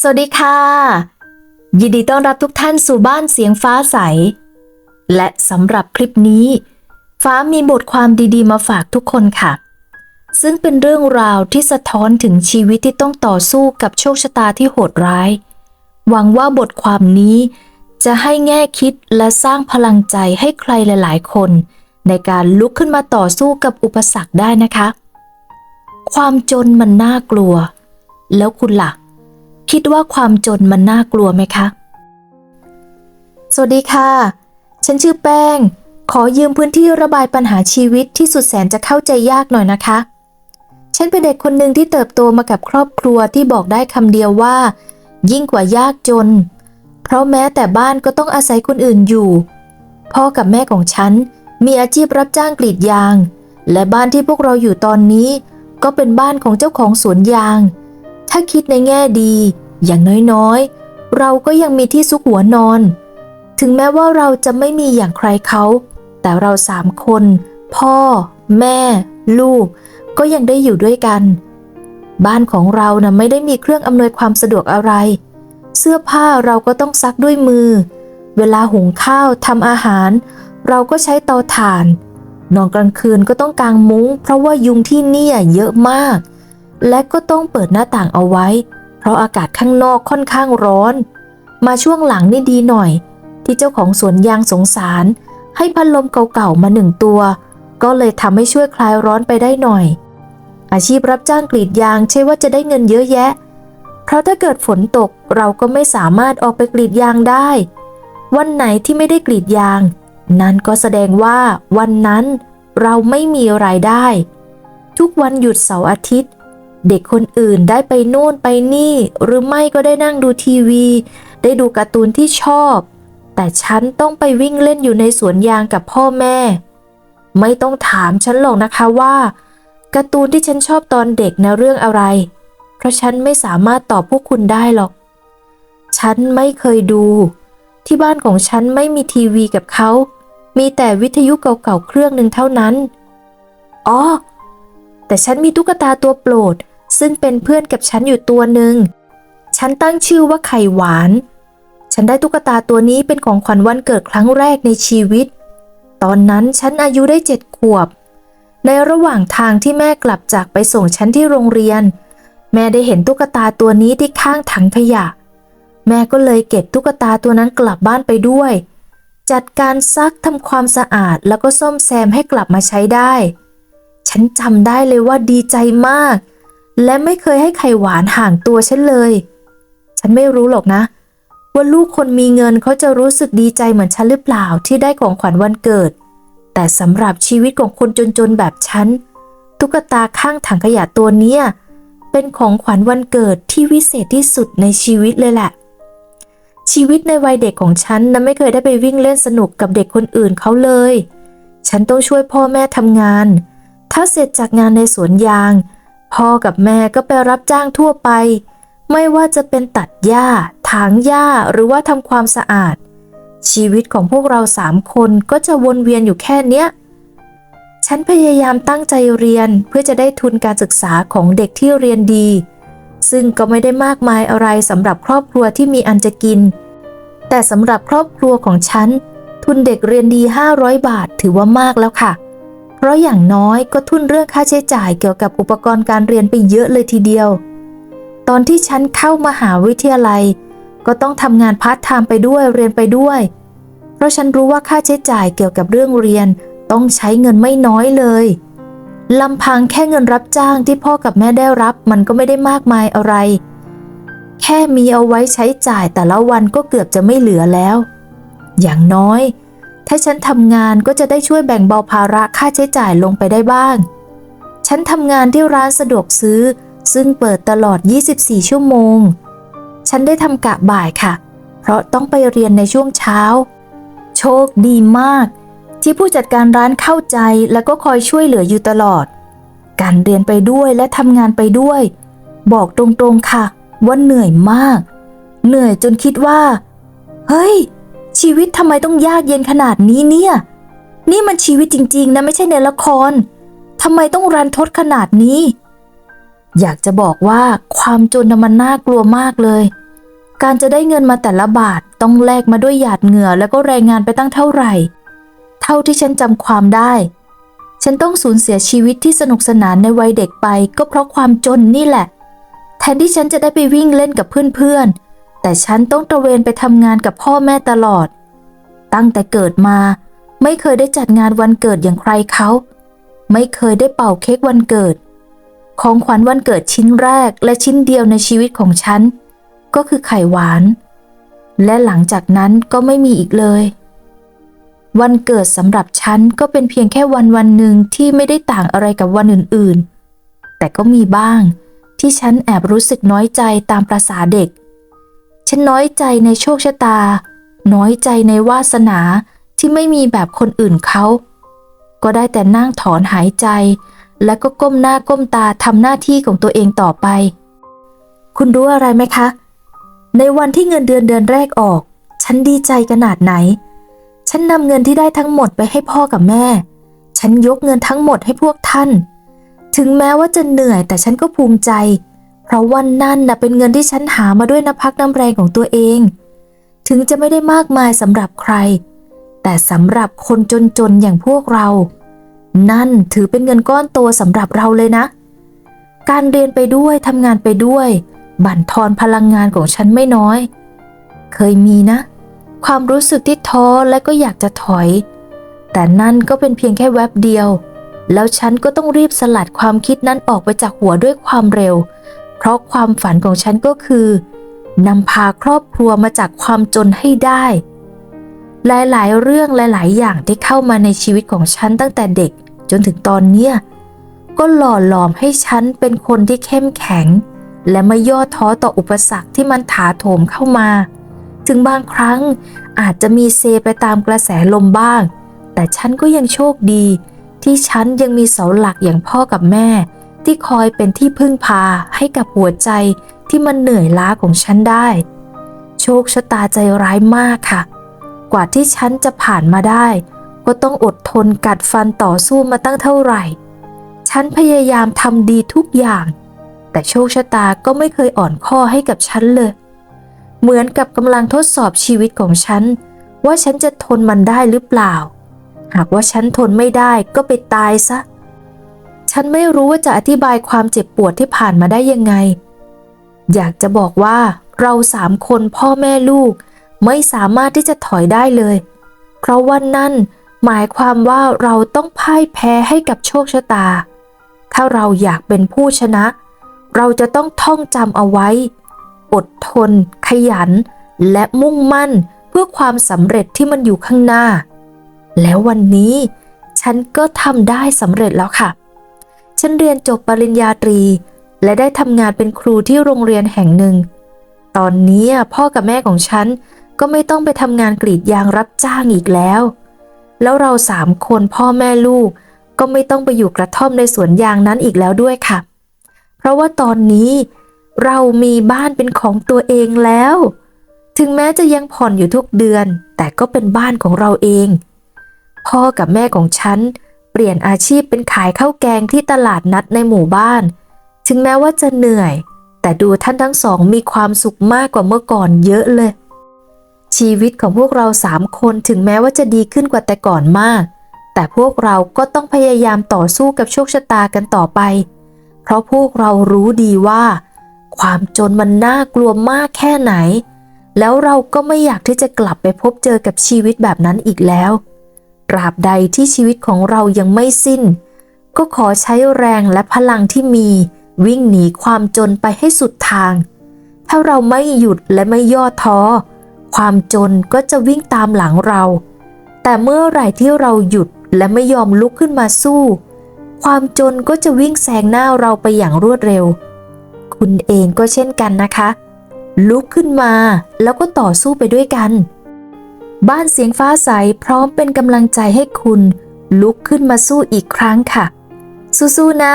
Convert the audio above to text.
สวัสดีค่ะ ยินดีต้อนรับทุกท่านสู่บ้านเสียงฟ้าใส และสำหรับคลิปนี้ ฟ้ามีบทความดีๆ มาฝากทุกคนค่ะ ซึ่งเป็นเรื่องราวที่สะท้อนถึงชีวิตที่ต้องต่อสู้กับโชคชะตาที่โหดร้าย หวังว่าบทความนี้จะให้แง่คิดและสร้างพลังใจให้ใครหลาย ๆ คน ในการลุกขึ้นมาต่อสู้กับอุปสรรคได้นะคะ ความจนมันน่ากลัว แล้วคุณล่ะ คิดว่าความจนมันน่ากลัวไหมคะ สวัสดีค่ะ ฉันชื่อแป้ง ขอยืมพื้นที่ระบายปัญหาชีวิตที่สุดแสนจะเข้าใจยากหน่อยนะคะ ฉันเป็นเด็กคนหนึ่งที่เติบโตมากับครอบครัวที่บอกได้คำเดียวว่า ยิ่งกว่ายากจน เพราะแม้แต่บ้านก็ต้องอาศัยคนอื่นอยู่ พ่อกับแม่ของฉันมีอาชีพรับจ้างกรีดยาง และบ้านที่พวกเราอยู่ตอนนี้ ก็เป็นบ้านของเจ้าของสวนยาง ถ้าคิดในแง่ดี อย่างน้อยๆ เราก็ยังมีที่ซุกหัวนอน ถึงแม้ว่าเราจะไม่มีอย่างใครเขา แต่เราสามคน พ่อ แม่ ลูก ก็ยังได้อยู่ด้วยกัน บ้านของเรานะ่ะไม่ได้มีเครื่องอำนวยความสะดวกอะไร เสื้อผ้าเราก็ต้องซักด้วยมือ เวลาหุงข้าวทำอาหาร เราก็ใช้เตาถ่าน นอนกลางคืนก็ต้องกางมุ้ง เพราะว่ายุงที่เนี่ยเยอะมาก และก็ต้องเปิดหน้าต่างเอาไว้ เพราะอากาศข้างนอกค่อนข้างร้อน มาช่วงหลังนี่ดีหน่อย ที่เจ้าของสวนยางสงสาร ให้พัดลมเก่าๆมาหนึ่งตัว ก็เลยทำให้ช่วยคลายร้อนไปได้หน่อย อาชีพรับจ้างกรีดยางใช่ว่าจะได้เงินเยอะแยะ เพราะถ้าเกิดฝนตกเราก็ไม่สามารถออกไปกรีดยางได้ วันไหนที่ไม่ได้กรีดยาง นั่นก็แสดงว่าวันนั้นเราไม่มีรายได้ ทุกวันหยุดเสาร์อาทิตย์ เด็กคนอื่นได้ไปโน่นไปนี่ หรือไม่ก็ได้นั่งดูทีวี ได้ดูการ์ตูนที่ชอบ แต่ฉันต้องไปวิ่งเล่นอยู่ในสวนยางกับพ่อแม่ ไม่ต้องถามฉันหรอกนะคะว่าการ์ตูนที่ฉันชอบตอนเด็กนะเรื่องอะไร เพราะฉันไม่สามารถตอบพวกคุณได้หรอก ฉันไม่เคยดู ที่บ้านของฉันไม่มีทีวีกับเขา มีแต่วิทยุเก่าๆเครื่องหนึ่งเท่านั้น อ๋อ แต่ฉันมีตุ๊กตาตัวโปรด ซึ่งเป็นเพื่อนกับฉันอยู่ตัวหนึ่ง ฉันตั้งชื่อว่าไข่หวาน ฉันได้ตุ๊กตาตัวนี้เป็นของขวัญวันเกิดครั้งแรกในชีวิต ตอนนั้นฉันอายุได้เจ็ดขวบ ในระหว่างทางที่แม่กลับจากไปส่งฉันที่โรงเรียน แม่ได้เห็นตุ๊กตาตัวนี้ที่ข้างถังขยะ แม่ก็เลยเก็บตุ๊กตาตัวนั้นกลับบ้านไปด้วย จัดการซักทำความสะอาดแล้วก็ซ่อมแซมให้กลับมาใช้ได้ ฉันจำได้เลยว่าดีใจมาก และไม่เคยให้ไข่หวานห่างตัวฉันเลย ฉันไม่รู้หรอกนะ ว่าลูกคนมีเงินเขาจะรู้สึกดีใจเหมือนฉันหรือเปล่าที่ได้ของขวัญวันเกิด แต่สำหรับชีวิตของคนจนๆแบบฉัน ตุ๊กตาข้างถังขยะตัวเนี้ยเป็นของขวัญวันเกิดที่วิเศษที่สุดในชีวิตเลยแหละ ชีวิตในวัยเด็กของฉันนะไม่เคยได้ไปวิ่งเล่นสนุกกับเด็กคนอื่นเขาเลย ฉันต้องช่วยพ่อแม่ทำงาน ถ้าเสร็จจากงานในสวนยาง พ่อกับแม่ก็ไปรับจ้างทั่วไป ไม่ว่าจะเป็นตัดหญ้า ถางหญ้าหรือว่าทำความสะอาด ชีวิตของพวกเราสามคนก็จะวนเวียนอยู่แค่เนี้ย ฉันพยายามตั้งใจเรียนเพื่อจะได้ทุนการศึกษาของเด็กที่เรียนดี ซึ่งก็ไม่ได้มากมายอะไรสำหรับครอบครัวที่มีอันจะกิน แต่สำหรับครอบครัวของฉันทุนเด็กเรียนดี 500 บาทถือว่ามากแล้วค่ะ เพราะอย่างน้อยก็ทุนเรื่องค่าใช้จ่ายเกี่ยวกับอุปกรณ์การเรียนไปเยอะเลยทีเดียว ตอนที่ฉันเข้ามาหาวิทยาลัย ก็ต้องทำงานพาร์ทไทม์ไปด้วยเรียนไปด้วย เพราะฉันรู้ว่าค่าใช้จ่ายเกี่ยวกับเรื่องเรียนต้องใช้เงินไม่น้อยเลยลำพังแค่เงินรับจ้างที่พ่อกับแม่ได้รับมันก็ไม่ได้มากมายอะไร แค่มีเอาไว้ใช้จ่ายแต่ละวันก็เกือบจะไม่เหลือแล้ว อย่างน้อย ถ้าฉันทำงานก็จะได้ช่วยแบ่งเบาภาระค่าใช้จ่ายลงไปได้บ้าง ฉันทำงานที่ร้านสะดวกซื้อ ซึ่งเปิดตลอด 24 ชั่วโมง ฉันได้ทำกะบ่ายค่ะ เพราะต้องไปเรียนในช่วงเช้า โชคดีมาก ที่ผู้จัดการร้านเข้าใจและก็คอยช่วยเหลืออยู่ตลอด การเรียนไปด้วยและทำงานไปด้วย บอกตรงๆค่ะว่าเหนื่อยมาก เหนื่อยจนคิดว่า เฮ้ย ชีวิตทำไมต้องยากเย็นขนาดนี้เนี่ย นี่มันชีวิตจริง ๆ นะไม่ใช่ในละครทำไมต้องรันทดขนาดนี้ อยากจะบอกว่าความจนมันน่ากลัวมากเลย การจะได้เงินมาแต่ละบาทต้องแลกมาด้วยหยาดเหงื่อแล้วก็แรงงานไปตั้งเท่าไหร่ เท่าที่ฉันจำความได้ ฉันต้องสูญเสียชีวิตที่สนุกสนานในวัยเด็กไป ก็เพราะความจนนี่แหละ แทนที่ฉันจะได้ไปวิ่งเล่นกับเพื่อนๆ แต่ฉันต้องตระเวนไปทำงานกับพ่อแม่ตลอด ตั้งแต่เกิดมา ไม่เคยได้จัดงานวันเกิดอย่างใครเขา ไม่เคยได้เป่าเค้กวันเกิด ของขวัญวันเกิดชิ้นแรกและชิ้นเดียวในชีวิตของฉัน ก็คือไข่หวาน และหลังจากนั้นก็ไม่มีอีกเลย วันเกิดสำหรับฉันก็เป็นเพียงแค่วันวันหนึ่งที่ไม่ได้ต่างอะไรกับวันอื่นๆ แต่ก็มีบ้างที่ฉันแอบรู้สึกน้อยใจตามประษาเด็ก ฉันน้อยใจในโชคชะตา น้อยใจในวาสนาที่ไม่มีแบบคนอื่นเขา ก็ได้แต่นั่งถอนหายใจ แล้วก็ก้มหน้าก้มตาทำหน้าที่ของตัวเองต่อไป คุณรู้อะไรไหมคะ ในวันที่เงินเดือนเดือนแรกออก ฉันดีใจขนาดไหน ฉันนำเงินที่ได้ทั้งหมดไปให้พ่อกับแม่ ฉันยกเงินทั้งหมดให้พวกท่าน ถึงแม้ว่าจะเหนื่อยแต่ฉันก็ภูมิใจ เพราะวันนั้นน่ะเป็นเงินที่ฉันหามาด้วยน้ำพักน้ำแรงของตัวเอง ถึงจะไม่ได้มากมายสำหรับใคร แต่สำหรับคนจนๆอย่างพวกเรา นั่นถือเป็นเงินก้อนโตสำหรับเราเลยนะ การเรียนไปด้วยทำงานไปด้วย บั่นทอนพลังงานของฉันไม่น้อย เคยมีนะ ความรู้สึกที่ท้อและก็อยากจะถอย แต่นั่นก็เป็นเพียงแค่แวบเดียวแล้วฉันก็ต้องรีบสลัดความคิดนั้นออกไปจากหัวด้วยความเร็ว ราะความฝันของฉันก็คือนำพาครอบครัวมาจากความจนให้ได้ หลายๆ เรื่องหลาย ๆ อย่างที่เข้ามาในชีวิตของฉันตั้งแต่เด็กจนถึงตอนเนี้ยก็หล่อหลอมให้ฉันเป็นคนที่เข้มแข็ง และไม่ย่อท้อต่ออุปสรรคที่มันถาโถมเข้ามา ถึงบางครั้งอาจจะมีเซไปตามกระแสลมบ้าง แต่ฉันก็ยังโชคดี ที่ฉันยังมีเสาหลักอย่างพ่อกับแม่ ที่คอยเป็นที่พึ่งพาให้กับหัวใจที่มันเหนื่อยล้าของฉันได้ โชคชะตาใจร้ายมากค่ะ กว่าที่ฉันจะผ่านมาได้ ก็ต้องอดทนกัดฟันต่อสู้มาตั้งเท่าไหร่ ฉันพยายามทำดีทุกอย่าง แต่โชคชะตาก็ไม่เคยอ่อนข้อให้กับฉันเลย เหมือนกับกำลังทดสอบชีวิตของฉัน ว่าฉันจะทนมันได้หรือเปล่า หากว่าฉันทนไม่ได้ก็ไปตายซะ ฉันไม่รู้ว่าจะอธิบายความเจ็บปวดที่ผ่านมาได้ยังไง อยากจะบอกว่าเราสามคนพ่อแม่ลูก ไม่สามารถที่จะถอยได้เลย เพราะวันนั้นหมายความว่าเราต้องพ่ายแพ้ให้กับโชคชะตา ถ้าเราอยากเป็นผู้ชนะ เราจะต้องท่องจำเอาไว้ อดทน ขยัน และมุ่งมั่นเพื่อความสำเร็จที่มันอยู่ข้างหน้า แล้ววันนี้ฉันก็ทำได้สำเร็จแล้วค่ะ ฉันเรียนจบปริญญาตรี และได้ทำงานเป็นครูที่โรงเรียนแห่งหนึ่ง ตอนนี้พ่อกับแม่ของฉันก็ไม่ต้องไปทำงานกรีดยางรับจ้างอีกแล้ว แล้วเราสามคนพ่อแม่ลูกก็ไม่ต้องไปอยู่กระท่อมในสวนยางนั้นอีกแล้วด้วยค่ะ เพราะว่าตอนนี้เรามีบ้านเป็นของตัวเองแล้ว ถึงแม้จะยังผ่อนอยู่ทุกเดือน แต่ก็เป็นบ้านของเราเอง พ่อกับแม่ของฉันเปลี่ยนอาชีพเป็นขายข้าวแกงที่ตลาดนัดในหมู่บ้าน ถึงแม้ว่าจะเหนื่อย แต่ดูท่านทั้งสองมีความสุขมากกว่าเมื่อก่อนเยอะเลย ชีวิตของพวกเราสามคนถึงแม้ว่าจะดีขึ้นกว่าแต่ก่อนมาก แต่พวกเราก็ต้องพยายามต่อสู้กับโชคชะตากันต่อไป เพราะพวกเรารู้ดีว่า ความจนมันน่ากลัวมากแค่ไหน แล้วเราก็ไม่อยากที่จะกลับไปพบเจอกับชีวิตแบบนั้นอีกแล้ว ตราบใดที่ชีวิตของเรายังไม่สิ้น ก็ขอใช้แรงและพลังที่มี วิ่งหนีความจนไปให้สุดทาง ถ้าเราไม่หยุดและไม่ย่อท้อ ความจนก็จะวิ่งตามหลังเรา แต่เมื่อไหร่ที่เราหยุดและไม่ยอมลุกขึ้นมาสู้ ความจนก็จะวิ่งแซงหน้าเราไปอย่างรวดเร็ว คุณเองก็เช่นกันนะคะ ลุกขึ้นมาแล้วก็ต่อสู้ไปด้วยกัน บ้านเสียงฟ้าใสพร้อมเป็นกำลังใจให้คุณ ลุกขึ้นมาสู้อีกครั้งค่ะ สู้ๆนะ